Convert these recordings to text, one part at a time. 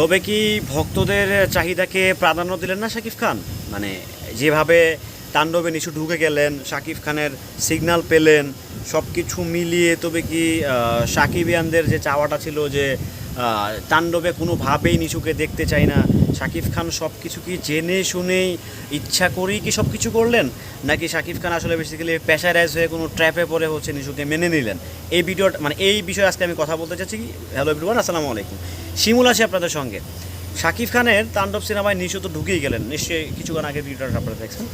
তবে কি ভক্তদের চাহিদাকে প্রাধান্য দিলেন না শাকিব খান? মানে যেভাবে তাণ্ডবে নিচু ঢুকে গেলেন, শাকিব খানের সিগনাল পেলেন সব কিছু মিলিয়ে তবে কি শাকিবিয়ানদের যে চাওয়াটা ছিল যে তাণ্ডবে কোনোভাবেই নিশুকে দেখতে চাই না। শাকিব খান সব কিছু কি জেনে শুনেই ইচ্ছা করেই কি সব কিছু করলেন? নাকি শাকিব খান আসলে বেসিক্যালি প্রেশারাইজ হয়ে কোনো ট্র্যাপে পড়ে হচ্ছে নিশুকে মেনে নিলেন? এই ভিডিওটা মানে এই বিষয়ে আজকে আমি কথা বলতে চাচ্ছি। হ্যালো এভরিওয়ান আসসালামু আলাইকুম। শিমুল আসি আপনাদের সঙ্গে। শাকিব খানের তাণ্ডব সিনেমায় নিশু তো ঢুকেই গেলেন। নিশ্চয়ই কিছুক্ষণ আগে ভিডিওটা আপনারা দেখছেন।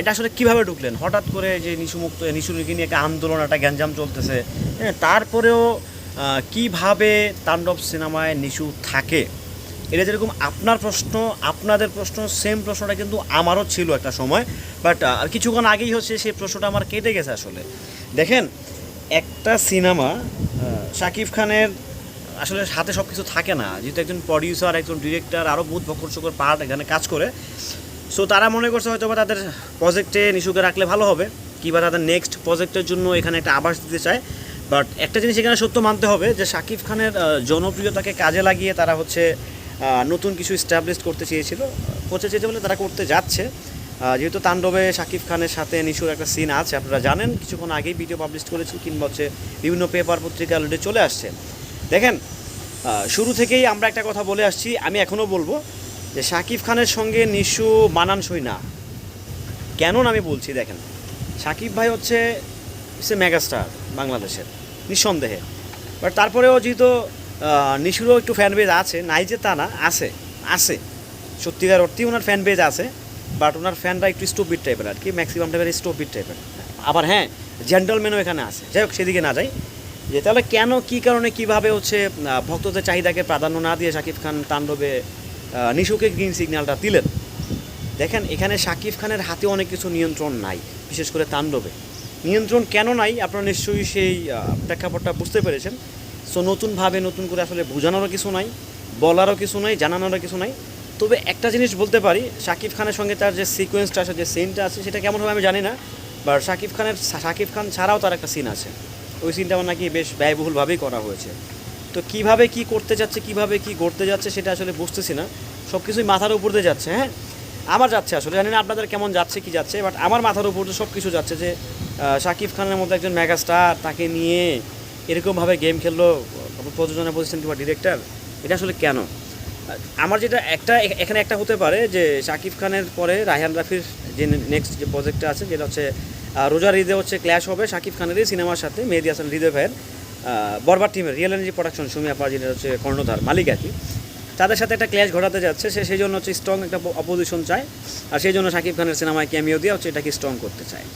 এটা আসলে কীভাবে ঢুকলেন? হঠাৎ করে যে নিশু মুক্ত নিশুকে নিয়ে একটা আন্দোলন, একটা গ্যাঞ্জাম চলতেছে। হ্যাঁ তারপরেও কীভাবে তাণ্ডব সিনেমায় নিশু থাকে? এটা যেরকম আপনার প্রশ্ন, আপনাদের প্রশ্ন সেম প্রশ্নটা কিন্তু আমারও ছিল একটা সময় বাট কিছুক্ষণ আগেই হচ্ছে সেই প্রশ্নটা আমার কেটে গেছে আসলে। দেখেন, একটা সিনেমা শাকিব খানের আসলে হাতে সব কিছু থাকে না। যেহেতু একজন প্রডিউসার একজন ডিরেক্টর আরও বহুত বকর চকর পার্ট এখানে কাজ করে। সো তারা মনে করছে হয়তো বা তাদের প্রজেক্টে নিশুকে রাখলে ভালো হবে, কিংবা তাদের নেক্সট প্রজেক্টের জন্য এখানে একটা আভাস দিতে চায়। বাট একটা জিনিস এখানে সত্য মানতে হবে যে শাকিব খানের জনপ্রিয়তাকে কাজে লাগিয়ে তারা হচ্ছে নতুন কিছু স্ট্যাবলিশ করতে চেয়েছিল, করতে চেয়েছে বলে তারা করতে যাচ্ছে। যেহেতু তাণ্ডবে শাকিব খানের সাথে নিশুর একটা সিন আছে, আপনারা জানেন, কিছুক্ষণ আগেই ভিডিও পাবলিশ করেছি কিংবা হচ্ছে বিভিন্ন পেপার পত্রিকা অলরেডি চলে আসছে। দেখেন শুরু থেকেই আমরা একটা কথা বলে আসছি, আমি এখনও বলব যে শাকিব খানের সঙ্গে নিশু মানানসই না। কেন আমি বলছি, দেখেন শাকিব ভাই হচ্ছে সে মেগাস্টার বাংলাদেশের নিঃসন্দেহে। বাট তারপরেও যেহেতু নিশুরও একটু ফ্যান বেজ আছে, নাই যে তা না, আছে আছে। সত্যিকার অর্থেই ওনার ফ্যান বেজ আছে বাট ওনার ফ্যানরা একটু স্টোপিড টাইপের আর কি ম্যাক্সিমাম টাইপের স্টোপিড টাইপের আবার হ্যাঁ জেন্টলম্যানও এখানে আছে। যাই হোক, সেদিকে না যাই। যে তাহলে কেন, কী কারণে, কীভাবে হচ্ছে ভক্তদের চাহিদাকে প্রাধান্য না দিয়ে শাকিব খান তাণ্ডবে নিশুকে গ্রিন সিগন্যালটা দিলেন? দেখেন, এখানে শাকিব খানের হাতে অনেক কিছু নিয়ন্ত্রণ নাই, বিশেষ করে তাণ্ডবে। নিয়ন্ত্রণ কেন নাই, আপনারা নিশ্চয়ই সেই প্রেক্ষাপটটা বুঝতে পেরেছেন। সো নতুনভাবে নতুন করে আসলে বোঝানোরও কিছু নাই, বলারও কিছু নাই, জানানোরও কিছু নাই। তবে একটা জিনিস বলতে পারি শাকিব খানের সঙ্গে তার যে সিকোয়েন্সটা আছে, যে সিনটা আছে, সেটা কেমন হবে আমি জানি না বাট শাকিব খানের শাকিব খান ছাড়াও তার একটা সিন আছে। ওই সিনটা আমার নাকি বেশ ব্যয়বহুলভাবেই করা হয়েছে। তো কীভাবে কি করতে যাচ্ছে, কীভাবে কি করতে যাচ্ছে, সেটা আসলে বুঝতেছি না। সব কিছুই মাথার উপর দিয়ে যাচ্ছে হ্যাঁ? আমার যাচ্ছে আসলে, জানি না আপনাদের কেমন যাচ্ছে, কি যাচ্ছে বাট আমার মাথার উপর তো সব কিছু যাচ্ছে যে শাকিব খানের মতো একজন মেগাস্টার তাকে নিয়ে এরকমভাবে গেম খেললো প্রযোজনা প্রতিষ্ঠান কিংবা ডিরেক্টর এটা আসলে কেন? আমার যেটা একটা, এখানে একটা হতে পারে যে, শাকিব খানের পরে রায়হান রাফির যে নেক্সট যে প্রজেক্টটা আছে, যেটা হচ্ছে রোজার ঈদে হচ্ছে ক্ল্যাশ হবে শাকিব খানেরই সিনেমার সাথে, মেহেদি হাসান হৃদয় ভাইয়ের বরবার টিমের রিয়েল এনার্জি প্রোডাকশন সুমি আপা যেটা হচ্ছে কর্ণধার মালিক আর কি। তাদের সাথে একটা ক্ল্যাশ ঘটাতে যাচ্ছে, সে সেই জন্য হচ্ছে স্ট্রং একটা অপোজিশন চায়। আর সেই জন্য শাকিব খানের সিনেমায় ক্যামিও দিয়ে হচ্ছে এটাকে স্ট্রং করতে চায়।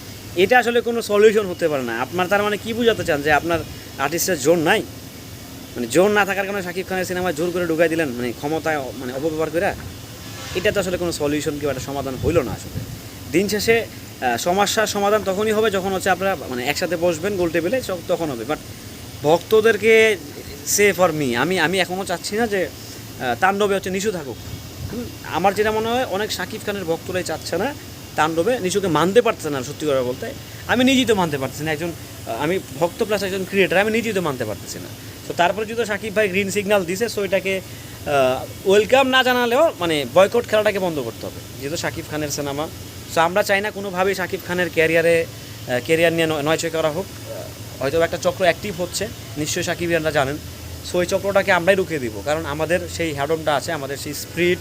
এটা আসলে কোনো সলিউশন হতে পারে না। আপনার তার মানে কী বোঝাতে চান যে আপনার আর্টিস্টের জোর নাই? মানে জোর না থাকার কারণে শাকিব খানের সিনেমায় জোর করে ঢুকাই দিলেন মানে ক্ষমতায় মানে অপব্যবহার করে? এটা তো আসলে কোনো সলিউশন কিংবা একটা সমাধান হইল না আসলে। দিন শেষে সমস্যার সমাধান তখনই হবে যখন হচ্ছে আপনারা মানে একসাথে বসবেন গোল টেবিলে তখন হবে। বাট ভক্তদেরকে সে ফর মি আমি আমি এখনও চাচ্ছি না যে তাণ্ডবে হচ্ছে নিশু থাকুক। আমার যেটা মনে হয়, অনেক শাকিব খানের ভক্তরাই চাচ্ছে না তাণ্ডবে নিশুকে মানতে পারছে না সত্যি কথা বলতে। আমি নিজেই তো মানতে পারছি না, একজন, আমি ভক্ত প্লাস একজন ক্রিয়েটার আমি নিজেই তো মানতে পারতেছি না। তো তারপরে যদি সাকিব ভাই গ্রিন সিগন্যাল দিছে সো এটাকে ওয়েলকাম না জানালেও মানে বয়কট খেলাটাকে বন্ধ করতে হবে, যেহেতু শাকিব খানের সিনেমা সো আমরা চাই না কোনোভাবেই শাকিব খানের ক্যারিয়ারে ক্যারিয়ার নিয়ে নয়- নয়ছয় করা হোক। হয়তো একটা চক্র অ্যাক্টিভ হচ্ছে, নিশ্চয়ই সাকিব সাকিবিয়ানরা জানেন। সো চক্রটাকে আমরাই রুখে দিব। কারণ আমাদের সেই হ্যাডমটা আছে, আমাদের সেই স্প্রিট,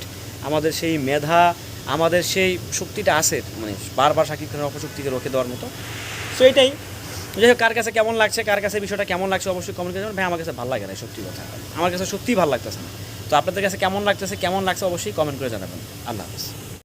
আমাদের সেই মেধা, আমাদের সেই শক্তিটা আছে মানে বারবার সাকিব খানের অপশক্তিকে রুখে দেওয়ার মতো। সো এটাই। যাই কার কাছে কেমন লাগছে, কার কাছে বিষয়টা কেমন লাগছে অবশ্যই কমেন্ট করে ভাই, আমার কাছে ভালো লাগে না সত্যি কথা। আমার কাছে সত্যিই ভালো লাগতেছে না। তো আপনাদের কাছে কেমন লাগতেছে, কেমন লাগছে অবশ্যই কমেন্ট করে জানাবেন। আল্লাহ হাফিজ।